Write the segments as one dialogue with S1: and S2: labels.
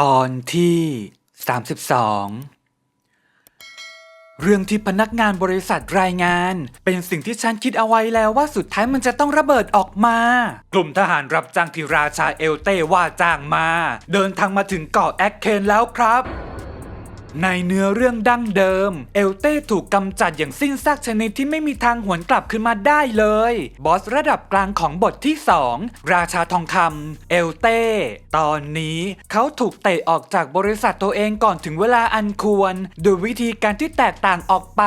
S1: ตอนที่ 32 เรื่องที่พนักงานบริษัทรายงาน เป็นสิ่งที่ฉันคิดเอาไว้แล้วว่าสุดท้ายมันจะต้องระเบิดออกมา กลุ่มทหารรับจ้างที่ราชาเอลเต้ว่าจ้างมา เดินทางมาถึงเกาะแอคเคนแล้วครับ ในเนื้อเรื่องดั้งเดิม เอลเต้ถูกกำจัดอย่างสิ้นซากชนิดที่ไม่มีทางหวนกลับขึ้นมาได้เลย บอสระดับกลางของบทที่ 2 ราชาทองคำเอลเต้ตอนนี้เขาถูกเตะออกจากบริษัทตัวเองก่อนถึงเวลาอันควรโดยวิธีการที่แตกต่างออกไป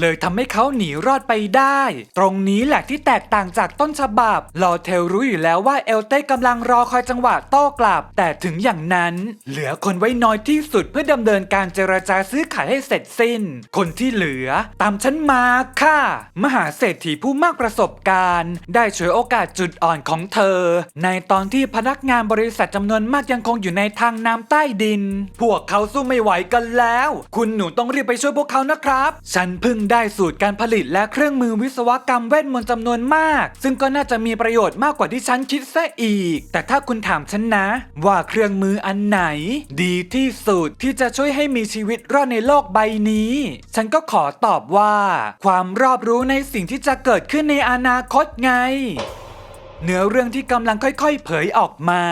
S1: เลยทำให้เขาหนีรอดไปได้ ตรงนี้แหละที่แตกต่างจากต้นฉบับลอเทลรู้อยู่แล้วว่าเอลเต้กำลังรอคอยจังหวะโต้กลับ แต่ถึงอย่างนั้น เหลือคนไว้น้อยที่สุดเพื่อดำเนินการเจรจาซื้อขายให้เสร็จสิ้น คนที่เหลือตามฉันมาค่ะ มหาเศรษฐีผู้มากประสบการณ์ ได้ฉวยโอกาสจุดอ่อนของเธอ ในตอนที่พนักงานบริษัทจำนวนมากยังคงอยู่ในทางน้ำใต้ดิน พวกเขาสู้ไม่ไหวกันแล้ว คุณหนูต้องรีบไปช่วยพวกเขานะครับ ฉันเพิ่งได้สูตรการผลิตและเครื่องมือวิศวกรรมเวทมนต์จำนวนมาก ซึ่งก็น่าจะมีประโยชน์มากกว่าที่ฉันคิดซะอีก แต่ถ้าคุณถามฉันนะ ว่าเครื่องมืออันไหน ดีที่สุดที่จะช่วยให้มีมีชีวิตรอดในโลกใบนี้ ฉันก็ขอตอบว่า ความรอบรู้ในสิ่งที่จะเกิดขึ้นในอนาคตไง เนื้อเรื่องที่กำลังค่อยๆ เผยออกมา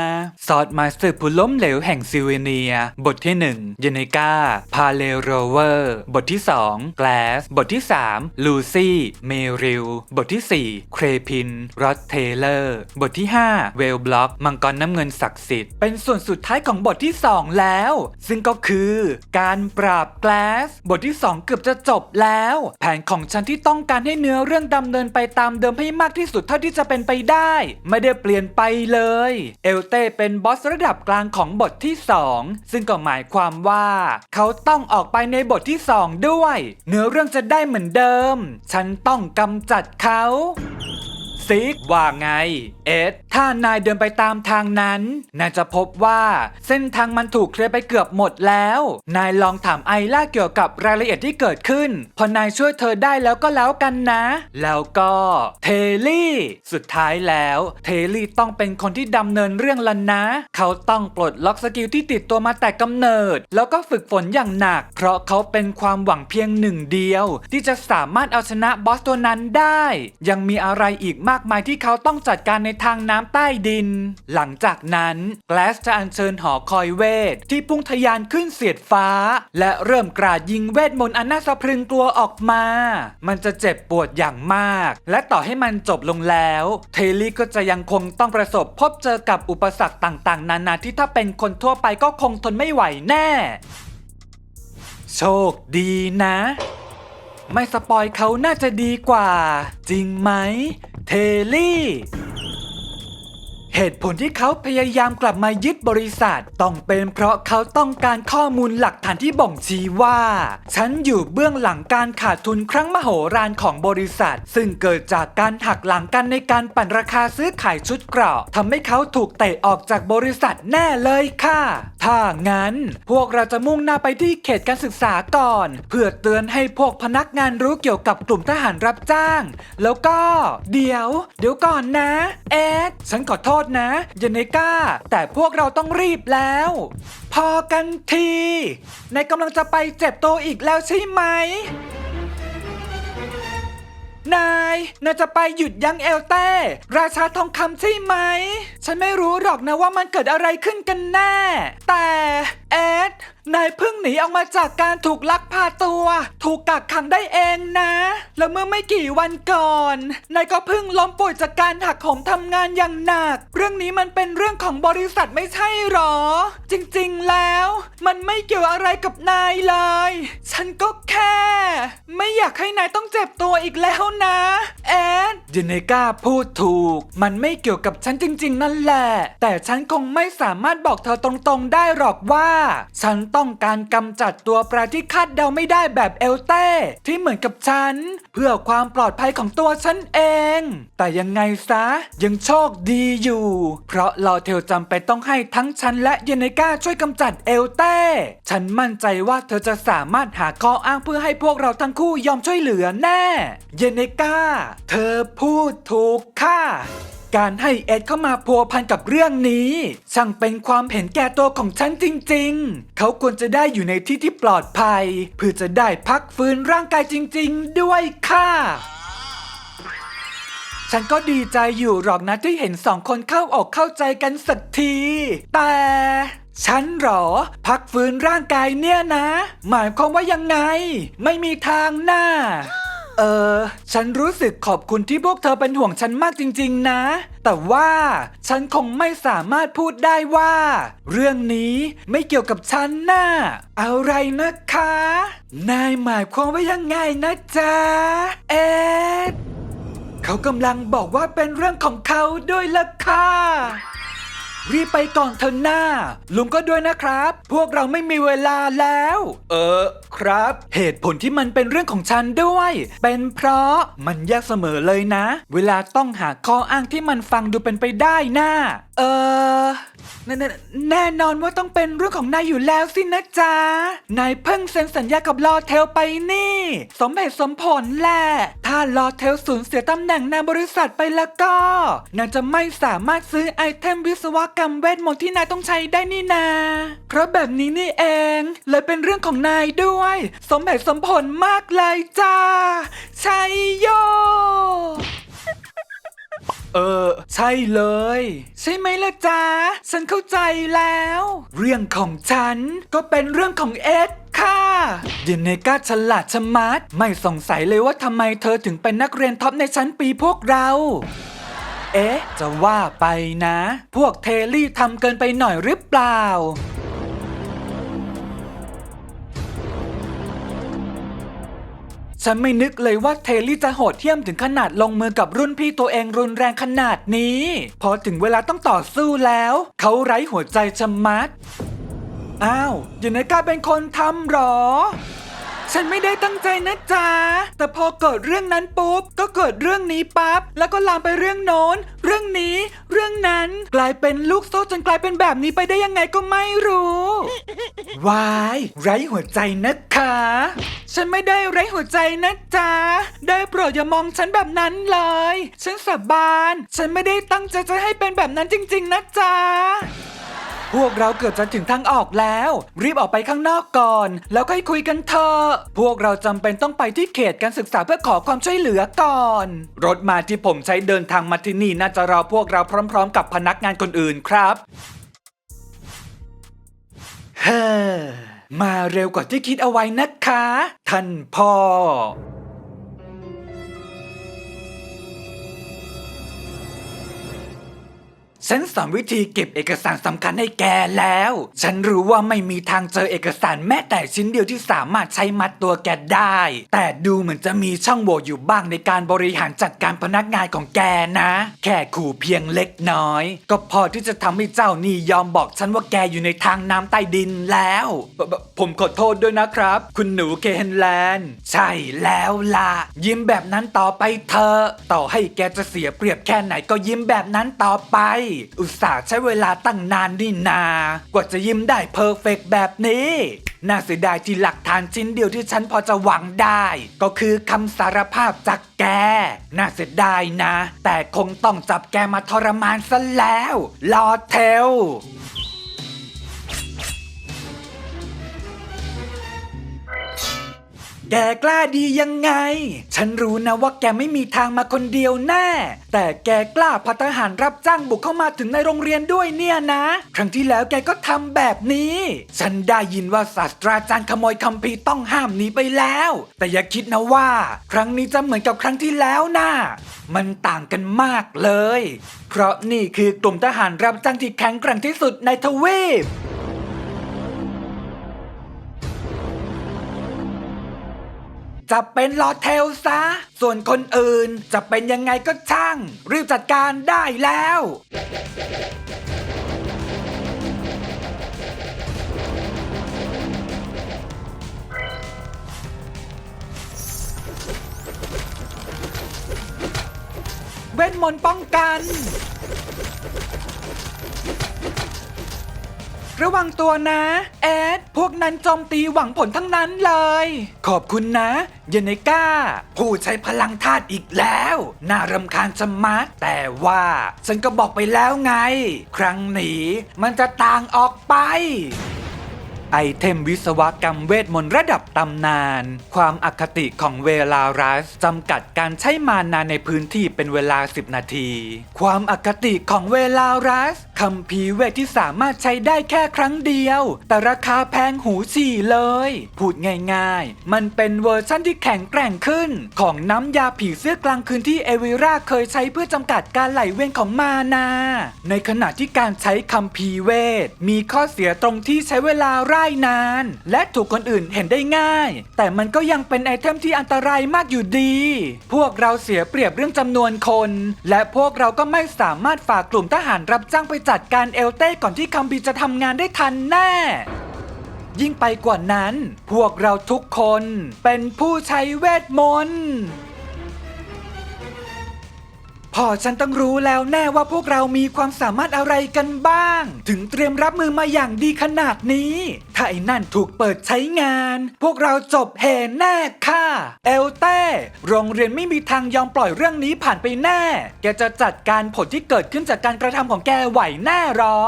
S1: ซอดมาสเตอร์ผู้ล้มเหลวแห่งซิเวเนีย บทที่1ยเนกาพาเลโรเวอร์ บทที่ 2 แกลส บทที่ 3 ลูซี่ เมริล บทที่ 4 เครพินรอสเทเลอร์ บทที่ 5 เวลบล็อก มังกรน้ำเงินศักดิ์สิทธิ์ เป็นส่วนสุดท้ายของบทที่ 2 แล้ว ซึ่งก็คือการปราบแกลส บทที่ 2 เกือบจะจบแล้ว แผนของฉันที่ต้องการให้เนื้อเรื่องดำเนินไปตามเดิมให้มากที่สุดเท่าที่จะเป็นไปได้ไม่ได้เปลี่ยนไปเลย เอลเต้เป็นบอสระดับกลางของบทที่ 2 ซึ่งก็หมายความว่า เขาต้องออกไปในบทที่ 2 ด้วย เนื้อเรื่องจะได้เหมือนเดิม ฉันต้องกำจัดเขาซิกว่าไง เอ็ด ถ้านายเดินไปตามทางนั้น นายจะพบว่าเส้นทางมันถูกเคลียร์ไปเกือบหมดแล้ว นายลองถามไอล่าเกี่ยวกับรายละเอียดที่เกิดขึ้น พอนายช่วยเธอได้แล้วก็แล้วกันนะ แล้วก็เทลี่ สุดท้ายแล้ว เทลี่ต้องเป็นคนที่ดำเนินเรื่องละนะ เขาต้องปลดล็อกสกิลที่ติดตัวมาแต่กำเนิด แล้วก็ฝึกฝนอย่างหนัก เพราะเขาเป็นความหวังเพียงหนึ่งเดียว ที่จะสามารถเอาชนะบอสตัวนั้นได้ ยังมีอะไรอีกมากมายที่เขาต้องจัดการในทางน้ำใต้ดิน หลังจากนั้นแกลสจะอัญเชิญหอคอยเวท ที่พุ่งทะยานขึ้นเสียดฟ้า และเริ่มกราดยิงเวทมนต์อันน่าสะพรึงกลัวออกมา มันจะเจ็บปวดอย่างมาก และต่อให้มันจบลงแล้ว เทลลี่ก็จะยังคงต้องประสบพบเจอกับอุปสรรคต่างๆ นานาที่ถ้าเป็นคนทั่วไปก็คงทนไม่ไหวแน่ โชคดีนะ ไม่สปอยเขาน่าจะดีกว่า จริงไหม เทลี่ เหตุผลที่เขาพยายามกลับมายึดบริษัท ต้องเป็นเพราะเขาต้องการข้อมูลหลักฐานที่บ่งชี้ว่า ฉันอยู่เบื้องหลังการขาดทุนครั้งมโหฬารของบริษัท ซึ่งเกิดจากการหักหลังกันในการปั่นราคาซื้อขายชุดเกราะทำให้เขาถูกเตะออกจากบริษัทแน่เลยค่ะ ถ้างั้น พวกเราจะมุ่งหน้าไปที่เขตการศึกษาก่อน เพื่อเตือนให้พวกพนักงานรู้เกี่ยวกับกลุ่มทหารรับจ้าง แล้วก็ เดี๋ยว เดี๋ยวก่อนนะ เอ็ดฉันขอโทษนะยาเนก้า แต่พวกเราต้องรีบแล้ว พอกันทีนายกำลังจะไปเจ็บตัวอีกแล้วใช่ไหม นายนายจะไปหยุดยั้งเอลเต้ราชาทองคำใช่ไหม ฉันไม่รู้หรอกนะว่ามันเกิดอะไรขึ้นกันแน่ แต่เอ็ดนายเพิ่งหนีออกมาจากการถูกลักพาตัว ถูกกักขังได้เองนะ แล้วเมื่อไม่กี่วันก่อน นายก็เพิ่งล้มป่วยจากการหักโหมทำงานอย่างหนัก เรื่องนี้มันเป็นเรื่องของบริษัทไม่ใช่หรอ จริงๆแล้ว มันไม่เกี่ยวอะไรกับนายเลย ฉันก็แค่ ไม่อยากให้นายต้องเจ็บตัวอีกแล้วนะ แอด เจเนกาพูดถูก มันไม่เกี่ยวกับฉันจริง ๆ นั่นแหละ แต่ฉันคงไม่สามารถบอกเธอตรงๆได้หรอกว่า ฉันต้องการกำจัดตัวแปรที่คาดเดาไม่ได้แบบเอลเต้ที่เหมือนกับฉัน เพื่อความปลอดภัยของตัวฉันเอง แต่ยังไงซะ ยังโชคดีอยู่ เพราะลอเทลจำเป็นต้องให้ทั้งฉันและเยเนกาช่วยกำจัดเอลเต้ฉันมั่นใจว่าเธอจะสามารถหาข้ออ้างเพื่อให้พวกเราทั้งคู่ยอมช่วยเหลือแน่ เยเนกาเธอพููดถูกค่ะ การให้เอ็ดเข้ามาพัวพันกับเรื่องนี้ ช่างเป็นความเห็นแก่ตัวของฉันจริงๆ เขาควรจะได้อยู่ในที่ที่ปลอดภัย เพื่อจะได้พักฟื้นร่างกายจริงๆ ด้วยค่ะฉันก็ดีใจอยู่หรอกนะที่เห็นสองคนเข้าออกเข้าใจกันสักที แต่ ฉันหรอ พักฟื้นร่างกายเนี่ยนะ หมายความว่ายังไง ไม่มีทางหน้า เออ ฉันรู้สึกขอบคุณที่พวกเธอเป็นห่วงฉันมากจริง ๆ นะ แต่ว่าฉันคงไม่สามารถพูดได้ว่า เรื่องนี้ไม่เกี่ยวกับฉันน่ะอะไรนะคะ นายหมายความว่ายังไงนะจ๊ะ เอ็ดเขากำลังบอกว่าเป็นเรื่องของเขาด้วยล่ะค่ะ รีบไปก่อนเถอะหน้า ลุงก็ด้วยนะครับ พวกเราไม่มีเวลาแล้ว เออ ครับ เหตุผลที่มันเป็นเรื่องของฉันด้วย เป็นเพราะมันยากเสมอเลยนะ เวลาต้องหาข้ออ้างที่มันฟังดูเป็นไปได้น่า เออแน่แน่นอนว่าต้องเป็นเรื่องของนายอยู่แล้วสินะจ๊ะ นายเพิ่งเซ็นสัญญากับลอเทลไปนี่ สมเหตุสมผลแหละ ถ้าลอเทลสูญเสียตำแหน่งในบริษัทไปแล้วก็ นายจะไม่สามารถซื้อไอเทมวิศวกรรมเวทมนต์ที่นายต้องใช้ได้นี่นา เพราะแบบนี้นี่เอง เลยเป็นเรื่องของนายด้วย สมเหตุสมผลมากเลยจ้า ชัยโย เออ ใช่เลย ใช่ไหมล่ะจ๊ะ ฉันเข้าใจแล้ว เรื่องของฉันก็เป็นเรื่องของเอ็ดค่ะเดนเนก้าฉลาดชะมัด ไม่สงสัยเลยว่าทำไมเธอถึงเป็นนักเรียนท็อปในชั้นปีพวกเรา เอ๊ะ จะว่าไปนะ พวกเทลลี่ทำเกินไปหน่อยหรือเปล่า ฉันไม่นึกเลยว่าเทลลี่จะโหดเหี้ยมถึงขนาดลงมือกับรุ่นพี่ตัวเองรุนแรงขนาดนี้ พอถึงเวลาต้องต่อสู้แล้ว เขาไร้หัวใจชะมัด อ้าวอยู่ในกล้าเป็นคนทำหรอ ฉันไม่ได้ตั้งใจนะจ๊ะ แต่พอเกิดเรื่องนั้นปุ๊บ ก็เกิดเรื่องนี้ปั๊บ แล้วก็ลามไปเรื่องโน้น เรื่องนี้ เรื่องนั้น กลายเป็นลูกโซ่จนกลายเป็นแบบนี้ไปได้ยังไงก็ไม่รู้วายไร้หัวใจนะคะ ฉันไม่ได้ไร้หัวใจนะจ๊ะ ได้โปรดอย่ามองฉันแบบนั้นเลย ฉันสาบาน ฉันไม่ได้ตั้งใจจะให้เป็นแบบนั้นจริง ๆ นะจ๊ะ พวกเราเกือบจะถึงทางออกแล้ว รีบออกไปข้างนอกก่อน แล้วค่อยคุยกันเถอะ พวกเราจำเป็นต้องไปที่เขตการศึกษาเพื่อขอความช่วยเหลือก่อน รถมาที่ผมใช้เดินทางมาที่นี่น่าจะรอพวกเราพร้อม ๆ กับพนักงานคนอื่นครับเฮ้อมาเร็วกว่าที่คิดเอาไว้นะคะ ท่านพ่อ ฉันสอนวิธีเก็บเอกสารสำคัญให้แกแล้ว ฉันรู้ว่าไม่มีทางเจอเอกสารแม้แต่ชิ้นเดียวที่สามารถใช้มัดตัวแกได้ แต่ดูเหมือนจะมีช่องโหว่อยู่บ้างในการบริหารจัดการพนักงานของแกนะ แค่ขู่เพียงเล็กน้อย ก็พอที่จะทำให้เจ้านี่ยอมบอกฉันว่าแกอยู่ในทางน้ำใต้ดินแล้วบบบผมขอโทษด้วยนะครับ คุณหนูเคนแลนด์ใช่แล้วล่ะ ยิ้มแบบนั้นต่อไปเถอะต่อให้แกจะเสียเปรียบแค่ไหนก็ยิ้มแบบนั้นต่อไปอุตส่าห์ใช้เวลาตั้งนานนี่นา กว่าจะยิ้มได้เพอร์เฟกต์แบบนี้ น่าเสียดายที่หลักฐานชิ้นเดียวที่ฉันพอจะหวังได้ ก็คือคำสารภาพจากแก น่าเสียดายนะ แต่คงต้องจับแกมาทรมานซะแล้ว ลอเทล แกกล้าดียังไง ฉันรู้นะว่าแกไม่มีทางมาคนเดียวแน่ แต่แกกล้าพัทหารรับจ้างบุกเข้ามาถึงในโรงเรียนด้วยเนี่ยนะ ครั้งที่แล้วแกก็ทำแบบนี้ ฉันได้ยินว่าศาสตราจารย์ขโมยคัมภีร์ต้องห้ามหนีไปแล้ว แต่อย่าคิดนะว่า ครั้งนี้จะเหมือนกับครั้งที่แล้วนะมันต่างกันมากเลย เพราะนี่คือกลุ่มทหารรับจ้างที่แข็งแกร่งที่สุดในทวีป จะเป็นลอเทลซะ ส่วนคนอื่นจะเป็นยังไงก็ช่าง รีบจัดการได้แล้วเวทมนต์ป้องกัน ระวังตัวนะ แอด พวกนั้นโจมตีหวังผลทั้งนั้นเลย ขอบคุณนะ เยเนก้า ผู้ใช้พลังธาตุอีกแล้ว น่ารำคาญจะมัดแต่ว่า ฉันก็บอกไปแล้วไง ครั้งนี้มันจะต่างออกไป ไอเทมวิศวกรรมเวทมนต์ระดับตำนาน ความอคติของเวลารัสจำกัดการใช้มานานในพื้นที่เป็นเวลา 10 นาที ความอคติของเวลารัสคำพีเวทที่สามารถใช้ได้แค่ครั้งเดียว แต่ราคาแพงหูฉี่เลย พูดง่ายๆ มันเป็นเวอร์ชั่นที่แข็งแกร่งขึ้น ของน้ำยาผีเสื้อกลางคืนที่เอวิราเคยใช้เพื่อจำกัดการไหลเวียนของมานา ในขณะที่การใช้คำพีเวทมีข้อเสียตรงที่ใช้เวลาร่ายนาน และถูกคนอื่นเห็นได้ง่าย แต่มันก็ยังเป็นไอเทมที่อันตรายมากอยู่ดี พวกเราเสียเปรียบเรื่องจำนวนคน และพวกเราก็ไม่สามารถฝากกลุ่มทหารรับจ้างไปจัดการเอลเต้ก่อนที่คัมบีจะทำงานได้ทันแน่ยิ่งไปกว่านั้น พวกเราทุกคนเป็นผู้ใช้เวทมนต์ พอฉันต้องรู้แล้วแน่ว่าพวกเรามีความสามารถอะไรกันบ้าง ถึงเตรียมรับมือมาอย่างดีขนาดนี้ ถ้าไอ้นั่นถูกเปิดใช้งาน พวกเราจบเฮแน่ค่ะ เอลเต้โรงเรียนไม่มีทางยอมปล่อยเรื่องนี้ผ่านไปแน่ แกจะจัดการผลที่เกิดขึ้นจากการกระทำของแกไหวแน่หรอ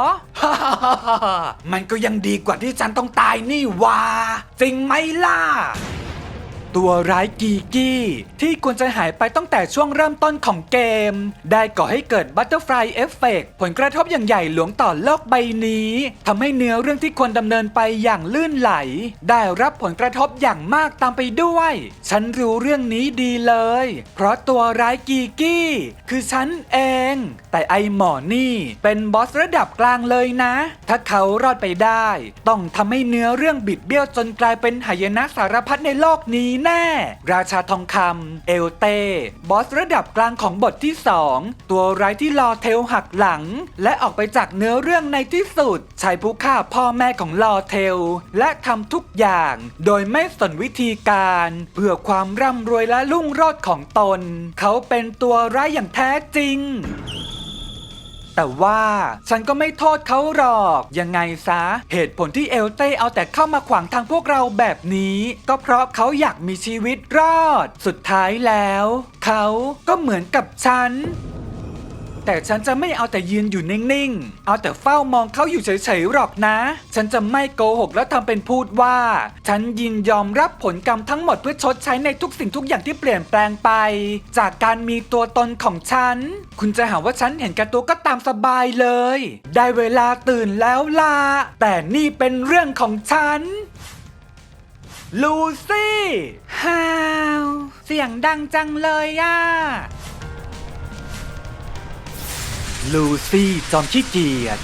S1: มันก็ยังดีกว่าที่ฉันต้องตายนี่ว่าจริงไหมล่ะ ตัวร้ายกีกี้ ที่ควรจะหายไปตั้งแต่ช่วงเริ่มต้นของเกม ได้ก่อให้เกิดบัตเตอร์ฟลายเอฟเฟกผลกระทบอย่างใหญ่หลวงต่อโลกใบนี้ทำให้เนื้อเรื่องที่ควรดำเนินไปอย่างลื่นไหล ได้รับผลกระทบอย่างมากตามไปด้วย ฉันรู้เรื่องนี้ดีเลย เพราะตัวร้ายกีกี้ คือฉันเอง แต่ไอหมอนี่เป็นบอสระดับกลางเลยนะ ถ้าเขารอดไปได้ ต้องทำให้เนื้อเรื่องบิดเบี้ยวจนกลายเป็นหายนะสารพัดในโลกนี้แน่ ราชาทองคำเอลเต้บอสระดับกลางของบทที่ 2 ตัวร้ายที่รอเทลหักหลัง และออกไปจากเนื้อเรื่องในที่สุดชายผู้ฆ่าพ่อแม่ของลอเทล และทำทุกอย่าง โดยไม่สนวิธีการ เพื่อความร่ำรวยและรุ่งโรจน์ของตน เขาเป็นตัวร้ายอย่างแท้จริง แต่ว่าฉันก็ไม่โทษเขาหรอก ยังไงซะ เหตุผลที่เอลเต้เอาแต่เข้ามาขวางทางพวกเราแบบนี้ ก็เพราะเขาอยากมีชีวิตรอด สุดท้ายแล้ว เขาก็เหมือนกับฉัน แต่ฉันจะไม่เอาแต่ยืนอยู่นิ่งๆ เอาแต่เฝ้ามองเขาอยู่เฉยๆหรอกนะ ฉันจะไม่โกหกแล้วทำเป็นพูดว่า ฉันยินยอมรับผลกรรมทั้งหมดเพื่อชดใช้ในทุกสิ่งทุกอย่างที่เปลี่ยนแปลงไป จากการมีตัวตนของฉัน คุณจะหาว่าฉันเห็นแก่ตัวก็ตามสบายเลย ได้เวลาตื่นแล้วล่ะแต่นี่เป็นเรื่องของฉันลูซี่ฮาว เสียงดังจังเลยอะ ลูซี่จอมขี้เกียจ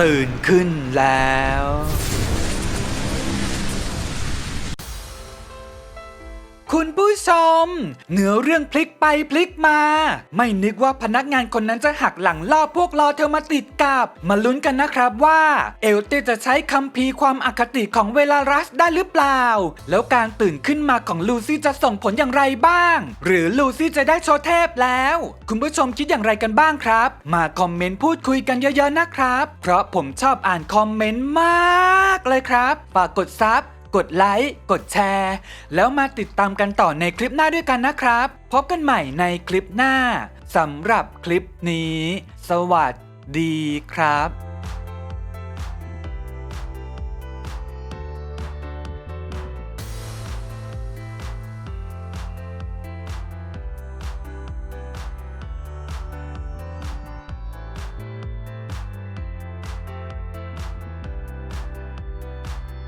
S1: ตื่นขึ้นแล้ว คุณผู้ชม เนื้อเรื่องพลิกไปพลิกมา ไม่นึกว่าพนักงานคนนั้นจะหักหลังล่อพวกรอเธอมาติดกับ มาลุ้นกันนะครับว่า เอลเตจะใช้คำพีร์ความอคติของเวลารัสได้หรือเปล่า แล้วการตื่นขึ้นมาของลูซี่จะส่งผลอย่างไรบ้าง หรือลูซี่จะได้โชว์เทพแล้ว คุณผู้ชมคิดอย่างไรกันบ้างครับ มาคอมเมนต์พูดคุยกันเยอะๆนะครับ เพราะผมชอบอ่านคอมเมนต์มากเลยครับฝากกดซับ กดไลค์ กดแชร์ แล้วมาติดตามกันต่อในคลิปหน้าด้วยกันนะครับ พบกันใหม่ในคลิปหน้าสำหรับคลิปนี้ สวัสดีครับ